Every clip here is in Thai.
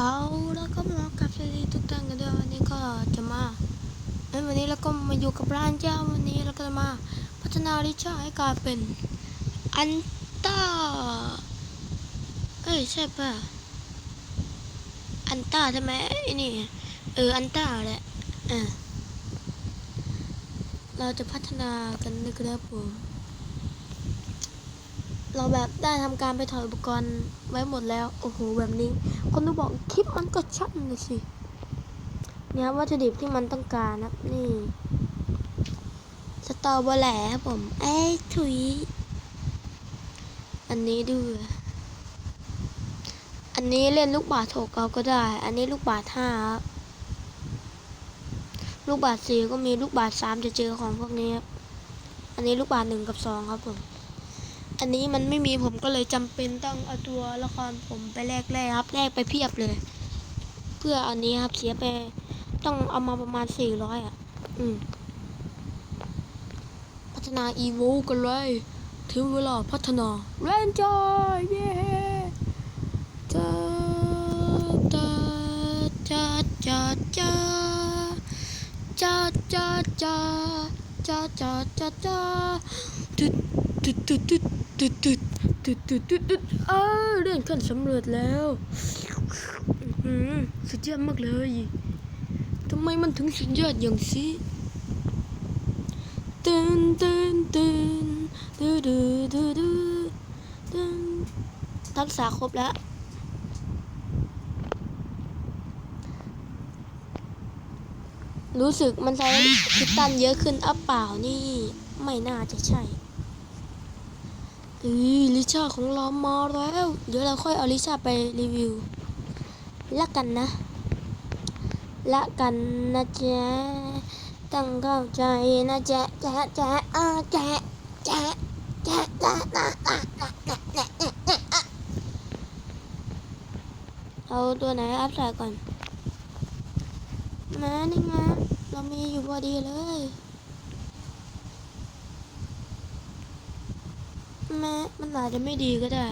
เอาแล้วก็มากับสวัสดีทุกท่านกันด้วยวันนี้ก็จะมาเอ้วันนี้เราก็มาอยู่กับร้านเจ้าวันนี้เราก็จะมาพัฒนาลิชาให้กลายเป็นอันต้าเอ้ยใช่ป่ะอันต้าใช่ไหมไอ้นี่เอออันต้าแหละเออเราจะพัฒนากันนะครับผม เราแบบได้ทำการไปถอดอุปกรณ์ไว้หมดแล้ว โอ้โห แบบนี้ คนดูบอกคลิปมันก็ชัดเลยสิ เนี่ยวัตถุดิบที่มันต้องการนะครับนี่สตอเบอร์แหล่ครับผม ไอ้ถุย อันนี้ด้วยอันนี้เล่นลูกบาศก์โถกเอาก็ได้ อันนี้ลูกบาศก์ห้าครับลูกบาศก์สี่ก็มีลูกบาศก์สามจะเจอของพวกนี้ครับ อันนี้ลูกบาศก์หนึ่งกับสองครับผม อันนี้มันไม่มีผมก็เลยจำเป็นต้องเอาตัวละครผมไปแลกแลกครับแลกไปเพียบเลย เพื่ออันนี้ครับเสียไปต้องเอามาประมาณสี่ร้อยอะ อืม พัฒนาอีโวกันเลยถึงเวลาพัฒนาเรนจอยเย้จ้าจ้าจ้าจ้าจ้าจ้าจ้าจ้าจ้าจ้าจ้าจ้า ตึ๊ดตึ๊ดตึ๊ดตึ๊ดตึ๊ดตึ๊ดตึ๊ดตึ๊ดตึ๊ดเออเลื่อนขั้นสำเร็จแล้วสุดยอดมากเลยทำไมมันถึงสุดยอดอย่างสิตึนตึนตึนดูดูดูดูตึนทักษะครบแล้วรู้สึกมันใช้พิตันเยอะขึ้นอัปเปล่านี่ ไม่น่าจะใช่ อีลิชาของเรามาแล้ว เดี๋ยวเราค่อยเอาลิชาไปรีวิว ละกันนะ ละกันนะจ๊ะตั้งเข้าใจนะจ๊ะจ๊ะจ๊ะอ่าจ๊ะจ๊ะจ๊ะจ๊ะนะนะนะนะนะนะเอาตัวไหนอัพใส่ก่อน มานี่มาเรามีอยู่พอดีเลย แม้มันอาจจะไม่ดีก็ได้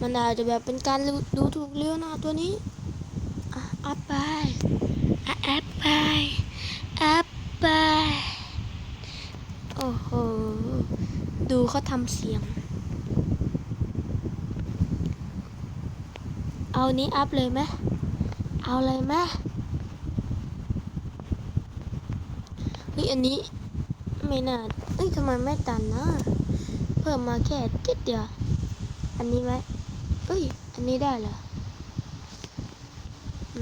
มันอาจจะแบบเป็นการดูถูกเลี้ยวหน้าตัวนี้อัพไปอะแอปไปแอปไปโอ้โห ดูเขาทำเสียง เอานี้อัพเลยไหมเอาเลยไหมเฮ้ยอันนี้ไม่น่า เอ้ยทำไมไม่ตันนะ เพิ่มมาแค่ติดเดียว อันนี้ไหมเอ้ย อันนี้ได้เหรอ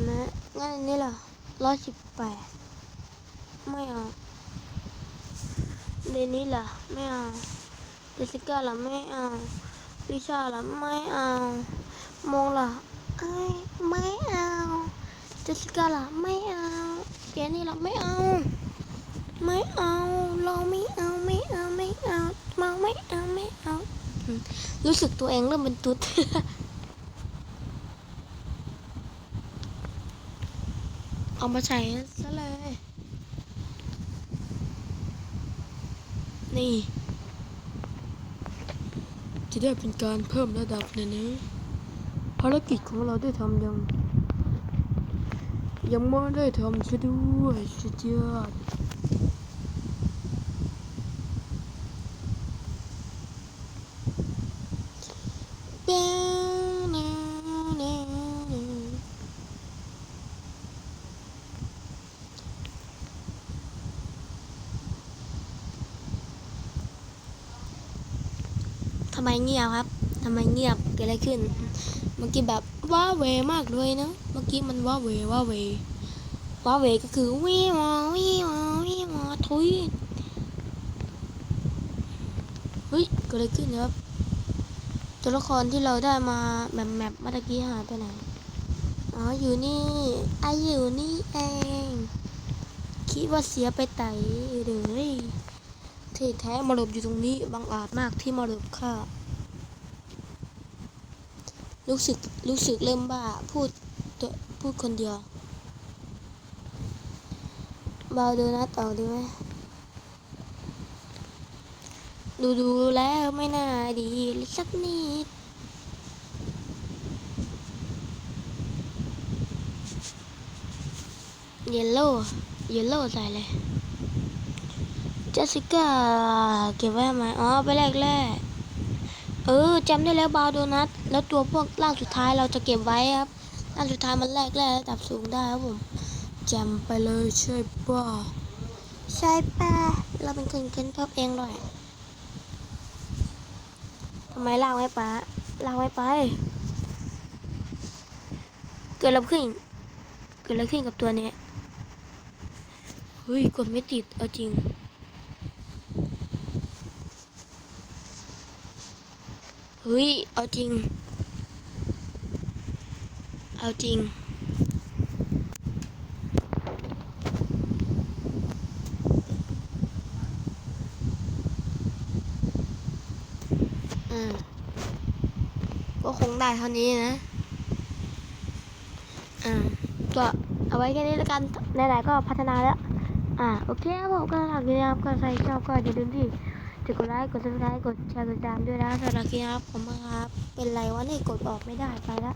นะงั้นอันนี้ล่ะร้อยสิบแปดไม่เอาเดนนี้ล่ะไม่เอาเจสิก้าล่ะไม่เอาลิชาล่ะไม่เอาโมงล่ะไอ้ไม่เอาเจสิก้าล่ะไม่เอาเดนนี่ล่ะไม่เอา ไม่เอา เราไม่เอาไม่เอาไม่เอา มาไม่เอาไม่เอารู้สึกตัวเองเริ่มเป็นตุ๊ดเอามาใช้ซะเลย นี่ จะได้เป็นการเพิ่มระดับนะนะภารกิจของเราได้ทำยัง ยังไม่ได้ทำซะด้วยสุดยอดแป๊วแนวแนวแนว ทำไมเงียบครับทำไมเงียบเกิดอะไรขึ้น เมื่อกี้แบบว้าเวมากเลยนะ เมื่อกี้มันว้าเวว้าเวว้าเวก็คือวิววิววิวทุยเฮ้ยเกิดอะไรขึ้นครับตัวละครที่เราได้มาแบบแมปเมื่อกี้หายไปไหนอ๋ออยู่นี่ไออยู่นี่เอง คิดว่าเสียไปไตเลย เท่แท้มาหลบอยู่ตรงนี้บางอาจมากที่มาหลบข้ารู้สึกรู้สึกเริ่มบ้าพูดพูดคนเดียวเบาดูนะต่อดีไหมดูดูแล้วไม่น่าดีสักนิดเยลโล่เยลโล่ใจเลย เจสสิก้าเก็บไว้ทำไมอ๋อไปแรกแรกเออจำได้แล้วบาวโดนัทแล้วตัวพวกล่างสุดท้ายเราจะเก็บไว้ครับล่างสุดท้ายมันแรกแรกระดับสูงได้ครับผมจำไปเลยใช่ป่ะใช่ป่ะเราเป็นคนเค้นพบเองด้วยทำไมลากไว้ปะลากไว้ไป เกิดอะไรขึ้น เกิดอะไรขึ้นกับตัวเนี้ยเฮ้ยกดไม่ติดเอาจริง เฮ้ย เอาจริง เอาจริงอืมก็คงได้เท่านี้นะ อ่า ก็เอาไว้แค่นี้แล้วกันไหนๆก็พัฒนาแล้ว อ่า โอเคครับผมก็หรับคลิปนี้ครับก็ใครชอบก็อย่าลืมที่ จะกดไลค์กดซับสไครต์กดแชร์กดติดตามด้วยนะสำหรับคลิปนี้ครับผมครับ เป็นไรวะนี่กดออกไม่ได้ไปละ